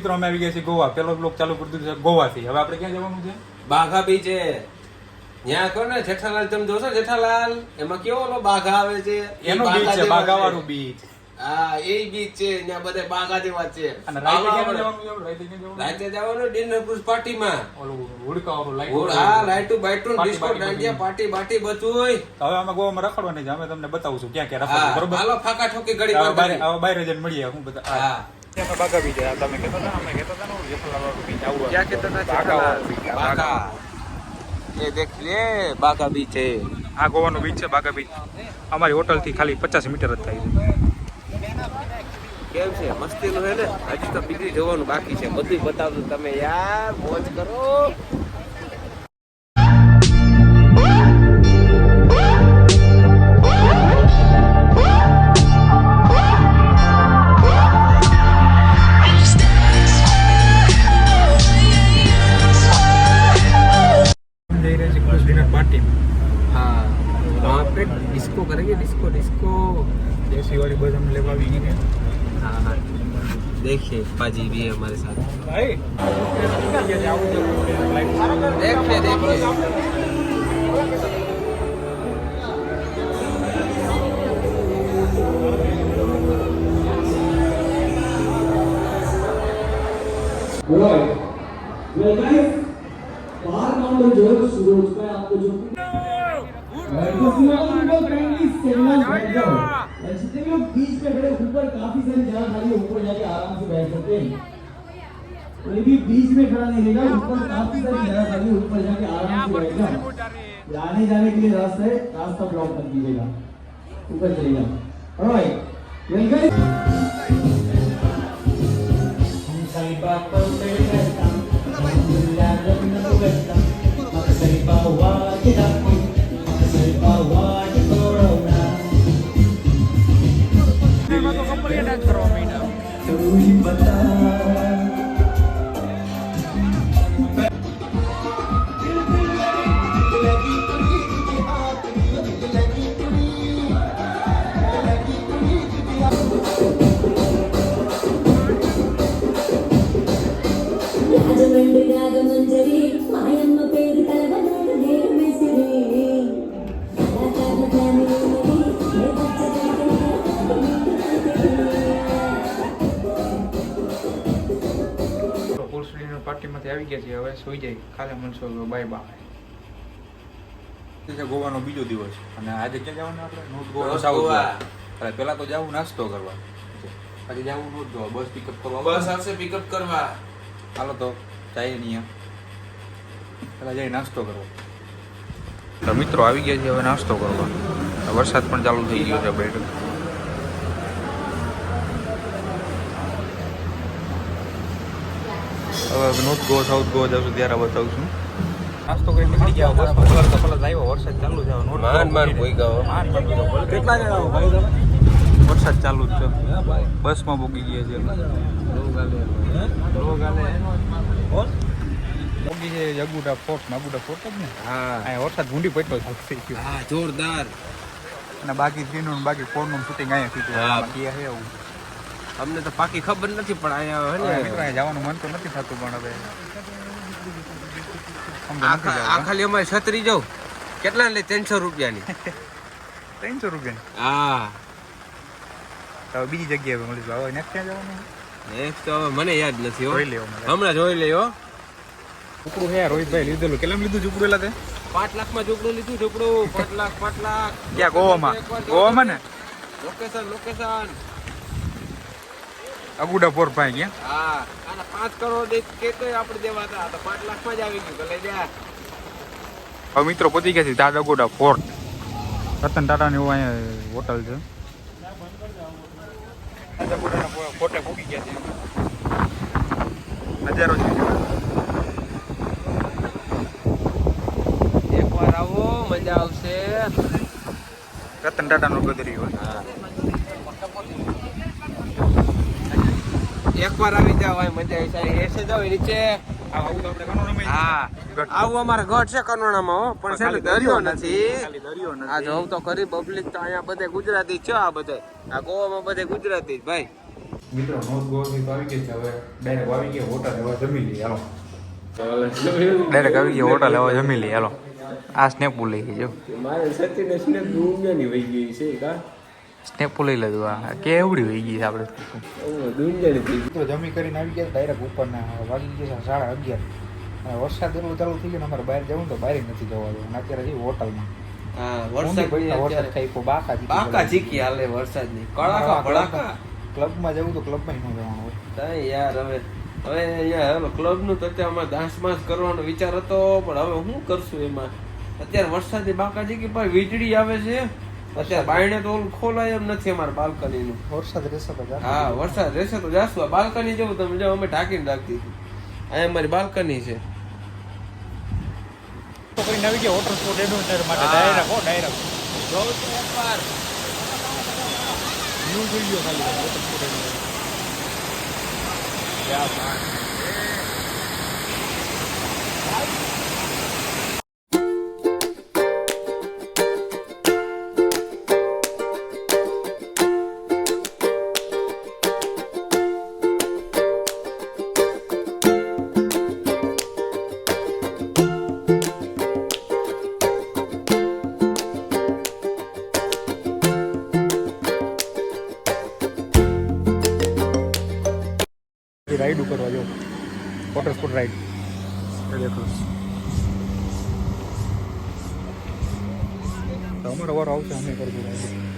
મિત્રો અમે આવી ગયા છીએ ગોવા. પેલો બ્લોક ચાલુ કરી દીધું છે ગોવાથી. હવે આપણે ક્યાં જવાનું છે? બાઘા બીચે ત્યાં કહો ને જેઠાલાલ તમે જોશો જેઠાલાલ એમાં કેવો ઓલો બાઘા આવે છે? એનો બીચ છે બાઘા વાળું બીચ હા એ બીચ છે ત્યાં બધા બાઘા જેવા છે. રાતે જવાનું છે? ડિનર ક્રુઝ પાર્ટીમાં ઓલું હા લાઈટુ બાઈટુ પાર્ટી, ડિસ્કો પાર્ટી દાંડિયા બધું. પાર્ટી બાટી બધુંય. તો હવે અમે ગોવામાં રખડવાની છે. અમે તમને બતાવશું ક્યાં ક્યાં રખડવું બરોબર? હાલો ફાકા ઠોકી ઘડી બારે જઈને મળીએ. હું બધા હા. બાગા બીચ ગયા. તમે કહેતા હતા અમે કહેતા હતા ને, ઓલું બીચ આવું ક્યાં કહેતા હતા બાગાવાળું બીચ, એ દેખ લે બીચ છે. આ ગોવાનું બીચ છે બાગા બીચ. અમારી હોટલથી ખાલી પચાસ મીટર જ થાય છે. કેમ છે? મસ્તી નું હે ને? હજી તો બીજી જોવાનું બાકી છે. બધું બતાવજો તમે યાર મોજ કરો. डिस्को करेंगे डिस्को डिस्को जैसी वाली बस हम ले पाएँगे हाँ हाँ। देखिए पाजी भी है हमारे साथ। देखिए देखिए। जो है है आपको जो बीच पे खड़े ऊपर काफ़ी सारी जगह खाली ऊपर जाके आराम से बैठ सकते हैं कोई भी बीच में खड़ा नहीं रहेगा ऊपर काफ़ी सारी जगह खाली ऊपर जाके आराम से बैठ जाओ आने जाने के लिए रास्ता रास्ता ब्लॉक कर दीजिएगा ऊपर चलिएगा Alright. Well, ako'y bata આવી ગયા છે હવે સુઈ જાય. કાલે મળશો બાય બાય. છે ગોવાનો બીજો દિવસ. અને આજે ક્યાં જવાનું આપણે? North Goa south Goa. પેલા તો જવું નાસ્તો કરવા. પછી જવું નોર્થ ગોવા. બસ પિકઅપ કરવા બસ આવશે પિકઅપ કરવા. હાલો તો જાય નહીં પેલા જઈ નાસ્તો કરવો. તો મિત્રો આવી ગયા છે હવે નાસ્તો કરવા. વરસાદ પણ ચાલુ થઈ ગયો છે બેઠ હવે નોર્થ ગોવા સાઉથ ગોવા જશું ત્યારે બતાવશું નાસ્તો કરી નીકળી ગયા. બસ આવ્યો. વરસાદ ચાલુ છે. ગયો. કેટલા જણા હો ભાઈ વરસાદ ચાલુ જ છે. બસમાં પૂગી ગયા છે. પૂગી છે જગુડા ફોર્ટ નાગુડા ફોર્ટ જ ને? હા. અહીંયા વરસાદ ભૂંડી પડતો ચાલુ થઈ હા જોરદાર. અને બાકી થ્રીનું ને બાકી ફોરનું શૂટિંગ અહીંયા થયું હા. હતું બાકી છે એવું અમને તો પાકી ખબર નથી પણ અહીંયા હે ને જવાનું મન તો નથી થતું પણ હવે આ જવું. ખાલી અમારે છત્રી જાઉં કેટલા લે ત્રણસો રૂપિયાની ત્રણસો રૂપિયા હા તો બીજી જગ્યાએ મળીશું હવે નેક્સ્ટ ક્યાં જવાનું નેક્સ્ટ તો હવે મને યાદ નથી હો હમણાં જોઈ લેવો ઝૂંપડું હે રોહિતભાઈ લીધેલું કેટલામાં લીધું ઝૂંપડું એલા તે પાંચ લાખમાં ઝૂંપડું લીધું ઝૂંપડું પાંચ લાખ પાંચ લાખ ક્યાં ગોવામાં ગોવામાં ને લોકેશન લોકેશન અગુડા ફોર પાસે ગયા હા અને પાંચ કરોડ કેતો આપણે દેવા હતા તો પાંચ લાખમાં જ આવી ગયું લઈ જા. હવે મિત્રો પતી ગયા છે દાદા ગોડા ફોર્ટ રતન ટાટાની એવું અહીંયા હોટલ છે. દાદા ગોડાના ફોર્ટે પહોંચી ગયા છે. નજારો છે. એકવાર આવો મજા આવશે. રતન ટાટાનું ગદરી હોય એકવાર આવી જાવ અહીં મજા આવી જાય. એસે જાવ નીચે. આવું તો આપણે ઘણું રમાઈ હા આવું અમારા ઘટ છે કનોડામાં હો. પણ છે ને દરિયો નથી. ખાલી દરિયો નથી. આ જોઉં તો ખરી પબ્લિક તો અહીંયા બધે ગુજરાતી જ છે આ બધે. આ ગોવામાં બધે ગુજરાતી જ ભાઈ. મિત્રો નોંધ ગોળની તો આવી ગઈ છે હવે ડાયરેક્ટ આવી ગયા હોટલ હવે જમી લઈએ હાલો. ડાયરેક્ટ આવી ગયા હોટલ હવે જમી લઈએ હાલો. આ સ્નેપુલ લઈ ગઈ જો. મારે સચિન સ્નેપ દુનિયાની વહી ગઈ છે કા? સ્નેપુ લઈ લીધું આ કેવડી વહી ગઈ છે આપણે મિત્રો જમી કરીને આવી ગયા ડાયરેક્ટ ઉપરના વાગી ગયા સાડા અગિયાર. વરસાદ એટલો ચાલુ થઈ ગયો અમારે બહાર જવું તો બહાર નથી જવા દઉં અત્યારે જઈએ હોટલમાં. કો ક્લબમાં જવું તો ક્લબમાં ન જવાનું હોય. યાર હવે હવે ક્લબનું અત્યારે અમારે દાસ માસ કરવાનો વિચાર હતો પણ હવે શું કરશું એમાં? અત્યારે વરસાદી બાકા ચીકી પર વીજળી આવે છે. અત્યારે બાયણે તો ઓલું ખોલાય એમ નથી અમારે બાલ્કની નું વરસાદ રહેશે તો હા વરસાદ રહેશે તો જાશું. આ બાલ્કની જેવું તમે જો અમે ઢાંકીને રાખતી દીધી અહીંયા અમારી બાલ્કની છે. તો કરીને આવી ગયા હોટલ સ્પોટ એડવેન્ચર માટે ડાયરેક્ટ હો ડાયરેક્ટ જો તો એકવાર જોઈ ગયો ખાલી વોટર સ્પોર્ટ એડવેન્ચર રાઈડ કરવા જો વોટર સ્પોર્ટ રાઈડ. દેખો. તમારો વારો આવશે અમે કરશું રાઈડ.